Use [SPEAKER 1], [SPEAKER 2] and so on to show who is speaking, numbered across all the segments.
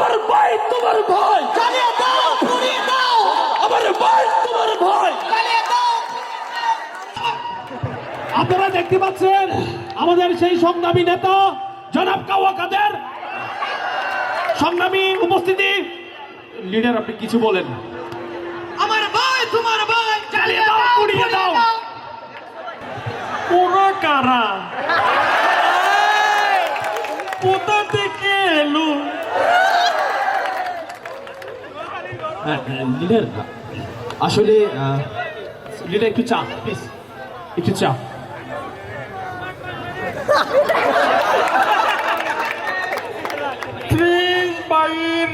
[SPEAKER 1] আমার ভাই তোমার ভাই।
[SPEAKER 2] জ্বালিয়ে দাও পুড়িয়ে দাও।
[SPEAKER 1] আমার ভাই তোমার ভাই।
[SPEAKER 2] জ্বালিয়ে দাও।
[SPEAKER 1] আপনারা দেখতে পাচ্ছেন আমাদের সেই সংগ্রামী নেতা জনাব কাওয়া কাদের। সংগ্রামী উপস্থিতি। লিডার আপনি কিছু বলেন।
[SPEAKER 2] আমার ভাই তোমার ভাই
[SPEAKER 1] জ্বালিয়ে দাও, পুড়িয়ে দাও।
[SPEAKER 3] ওরা কারা?
[SPEAKER 1] লিডার আসলে লিডার একটু চা প্লিজ একটু চা।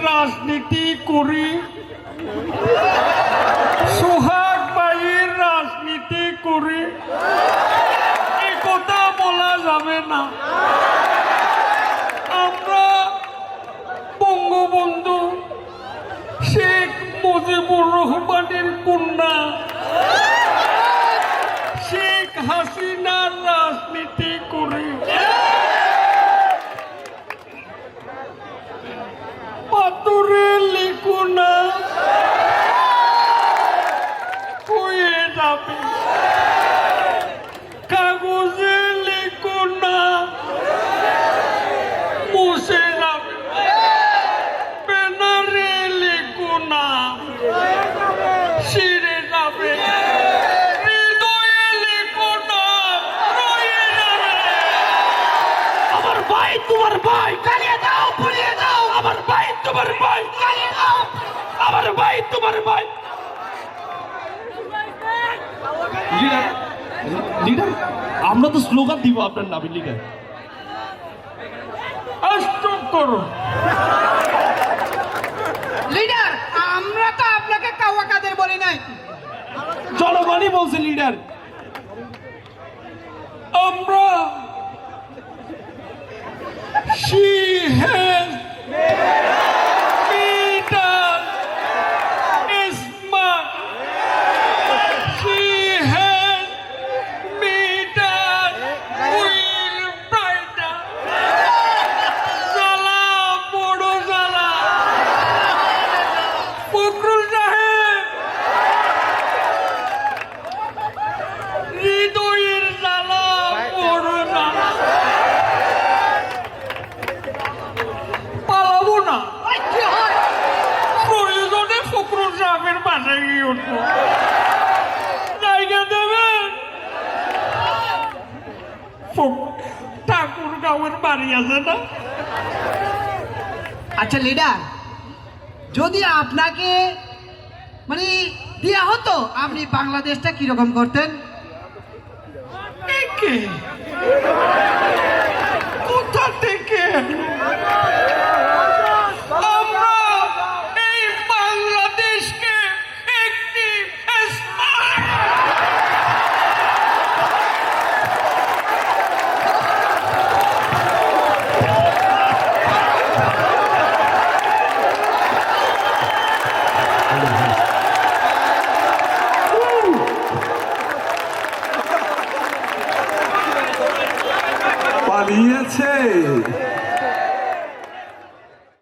[SPEAKER 3] রাজনীতি করি সোহাগ বাইর রাজনীতি করি এ কথা বলা যাবে না আমরা বঙ্গবন্ধু শেখ মুজিবুর রহমানের কন্যা। শেখ হাসিনার রাজনীতি করি। পাথরে কাগজে লিখো না মুছে যাবে ব্যানারে লিখো না ছিঁড়ে যাবে হৃদয়ে লিখো না রয়ে যাবে
[SPEAKER 1] আমার ভাই তোমার ভাই
[SPEAKER 2] জ্বালিয়ে দাও পুড়িয়ে দাও
[SPEAKER 1] আমার ভাই তোমার ভাই। আমার ভাই তোমার ভাই। লিডার লিডার আমরা তো স্লোগান দিব আপনার নামে লিডার।
[SPEAKER 2] লিডার আমরা তো আপনাকে কাওয়া কাদের বলি নাই।
[SPEAKER 1] জনগণই বলছে লিডার।
[SPEAKER 3] আমরা she বাসায় গিয়ে উঠবো জায়গা দেবেন ঠাকুর গাঁয়ের বাড়ি আছে না
[SPEAKER 2] আচ্ছা লিডার, যদি আপনাকে মানে দেয়া হতো, আপনি বাংলাদেশটা কীরকম করতেন?
[SPEAKER 4] পালিয়েছে